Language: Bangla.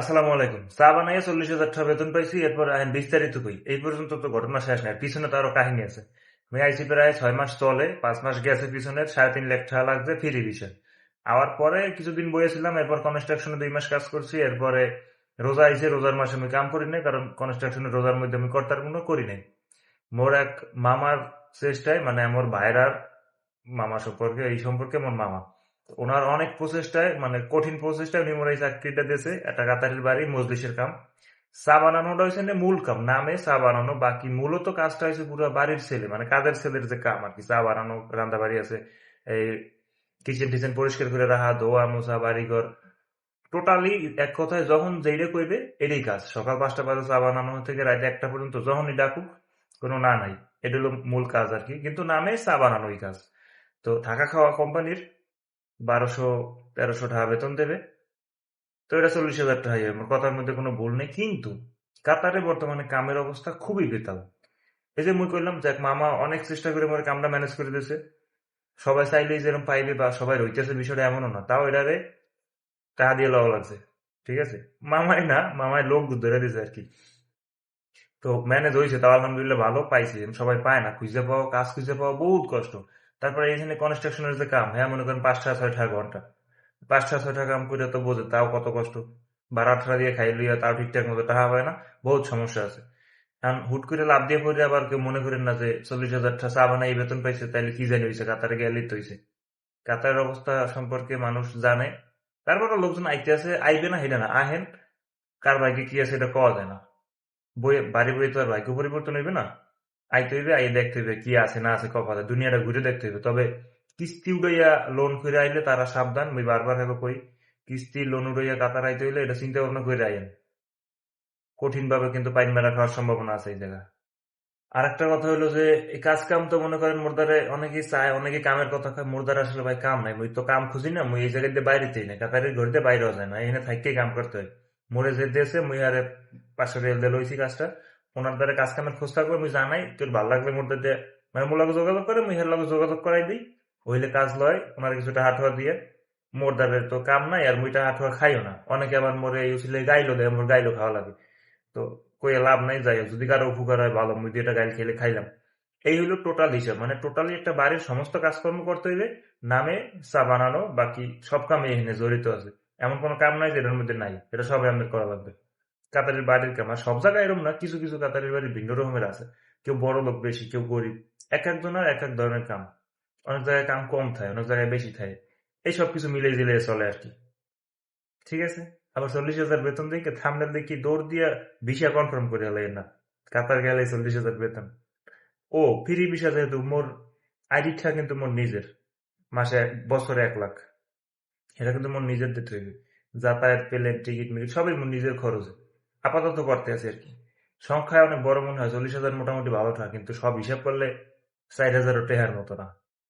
আসসালামু আলাইকুম। চা বানাইয়া চল্লিশ হাজার টাকা বেতন পাইছি, এরপর আইন বিস্তারিত কই। এই পর্যন্ত তো ঘটনা শেষ নাই, পিছনে তো আরও কাহিনী আছে। আমি আইসি প্রায় ছয় মাস চলে, পাঁচ মাস গেছে পিছনে, সাড়ে তিন লাখ টাকা লাগছে ফ্রি বিষয় আওয়ার পরে কিছুদিন বইয়েছিলাম, এরপর কনস্ট্রাকশনে দুই মাস কাজ করছি, এরপরে রোজা আইছে, রোজার মাসে আমি কাম করি নাই, কারণ কনস্ট্রাকশনে রোজার মধ্যে আমি কর্তার কোনো করি নাই। মোর এক মামার চেষ্টায় মানে আমার ভাইরার মামা সম্পর্কে, এই সম্পর্কে আমার মামা। ওনার অনেক প্রচেষ্টায় মানে কঠিন প্রচেষ্টায় উনি এই চাকরিটা দিয়েছে। একটা কাতারের বাড়ি, মজলিসের কাম। চা বানানোটা হয়েছে মূল কাম, নামে চা বানানো বাকি মূলত কাজটা হয়েছে পুরো বাড়ির ছেলে মানে কাদের ছেলের যে কাম আর কি। চা বানানো রান্না বাড়ি আছে, এই কিচেন টিচেন পরিষ্কার করে রাখা, ধোয়া, মোছা, বাড়িঘর। টোটালি এক কথায় যখন যেইটা কইবে, এটাই কাজ। সকাল পাঁচটা বাজে চা বানানো থেকে রাত একটা পর্যন্ত যখনই ডাকুক, কোনো না নাই। এটা হলো মূল কাজ আর কি। কিন্তু নামে চা বানানোই কাজ। তো থাকা খাওয়া কোম্পানির বারোশো তেরোশো টাকা বেতন দেবে। তো এটা চল্লিশ হাজার টাকা যাবে কথার মধ্যে কোনো ভুল নেই, কিন্তু কাতারে বর্তমানে কামের অবস্থা খুবই বেতাল। এই যে মুই করলাম যাক, মামা অনেক চেষ্টা করে আমার কামটা ম্যানেজ করে দিয়েছে। সবাই চাইলেই যেরকম পাইবে বা সবাই রইতেছে, বিষয়টা এমনও না। তাও এটারে টাকা দিয়ে লওয়া লাগছে, ঠিক আছে? মামাই না, মামাই লোক ধরে দিয়েছে আর কি। তো ম্যানেজ হয়েছে তাও আলহামদুলিল্লাহ ভালো, পাইছি। সবাই পায় না, খুঁজে পাওয়া কাজ খুঁজে পাওয়া বহুত কষ্ট। তারপরে এখানে কনস্ট্রাকশনের যে কাম হ্যাঁ মনে করেন পাঁচটা ছয় টাকা ঘণ্টা। পাঁচটা ছয় টাকা কাম করে তো বোঝে, তাও কত কষ্ট। বারাটা দিয়ে খাই লইয়া তাও ঠিকঠাক মতো টাকা হয় না, বহুত সমস্যা আছে। কারণ হুট করে লাভ দিয়ে পড়ে আবার কেউ মনে করেন না যে চল্লিশ হাজার টাকা চা বানাই বেতন পাইছে, তাইলে কি জানি হয়েছে কাতারে গেলে তো হয়েছে কাতারের অবস্থা সম্পর্কে মানুষ জানে। তারপরে লোকজন আইতে আছে, আইবে না হেডে না, আহেন। কার ভাগ্যে কি আছে এটা কওয়া যায় না। বই বাড়ি বই তো আর ভাগ্য পরিবর্তন হইবে না। আইতে হইবে আই দেখতে হইবে কি আছে না আছে কপালে দুনিয়াটা ঘুরে দেখতে হইবে তবে কিস্তি উড়াইয়া লোন করে আইলে তারা সাবধান বারবার কই কিস্তি লোন উড়াইয়া কাতার আইতে হইলে এটা চিন্তা ভাবনা করে কঠিন ভাবে কিন্তু পাইন মেরা খাওয়ার সম্ভাবনা আছে এই জায়গা আর একটা কথা হলো যে এই কাজ কাম তো মনে করেন মোরদারে অনেকেই চায় অনেকে কামের কথা কয় মোরদারে আসলে ভাই কাম নাই মুই তো কাম খুঁজি না মুই এই জায়গায় দিয়ে বাইরেতেই না কাতারের দিয়ে বাইরেও যায় না এখানে থাকতেই কাম করতে হয় মোরে যে দিয়েছে মুই আরে পাঁচশো রেল দিয়ে লইছি কাজটা ওনার দ্বারা কাজ কামের খোঁজ থাকবে, মুই জানাই, তোর ভালো লাগলে মোর দিয়ে মানে মোর যোগাযোগ করে, মুই হের লগে যোগাযোগ করাই দিই হইলে কাজ লয়, ওনার কিছুটা হাটুয়া দিয়ে। মোর দ্বারে তো কাম নাই, আর মুইটা হাটুয়া খাইও না। অনেকে আবার মোরে ইউসিলে গাইলো দেয়, মোর গাইলো খাওয়া লাগে। তো কইয়া লাভ নাই, যাই। যদি কারও উপকার হয়, ভালো, মুই এটা গাইল খেলে খাইলাম। এই হলো টোটাল হিসাব মানে টোটালি একটা বাড়ির সমস্ত কাজকর্ম করতে হইবে, নামে, চা বানানো, বাকি সব কামে এখানে জড়িত আছে। এমন কোনো কাম নাই যেটার মধ্যে নাই, এটা সবাই আমাদের করা লাগবে। কাতারের বাড়ির কাম আর সব জায়গায় এরকম না, কিছু কিছু কাতারের বাড়ি ভিন্ন রকমের আছে। কেউ বড় লোক বেশি, কেউ গরিব। এক একজনের এক এক ধরনের কাম অনেক জায়গায় কাম কম থাকে, অনেক জায়গায় বেশি থাকে। এই সব কিছু মিলে জিলে চলে আর কি। ঠিক আছে? আবার চল্লিশ হাজার বেতন দেখে থামনেল দেখি দৌড় দিয়া ভিসা কনফার্ম করে হলাই না। কাতার গেলে চল্লিশ হাজার বেতন। ও ফ্রি ভিসা যেহেতু, মোর আইডিটা কিন্তু মোর নিজের। মাসে বছরে এক লাখ। এটা কিন্তু মোর নিজের দিতে হইবে। যাতায়াত প্লেন টিকিট মিকিট, সবই মোর নিজের খরচে। আপাতত করতে আছে আর কি। সংখ্যায় অনেক বড় মনে হয়, চল্লিশ হাজার মোটামুটি ভালো থাকে, কিন্তু সব হিসাব করলে ষাট হাজারও টেহার মতো না।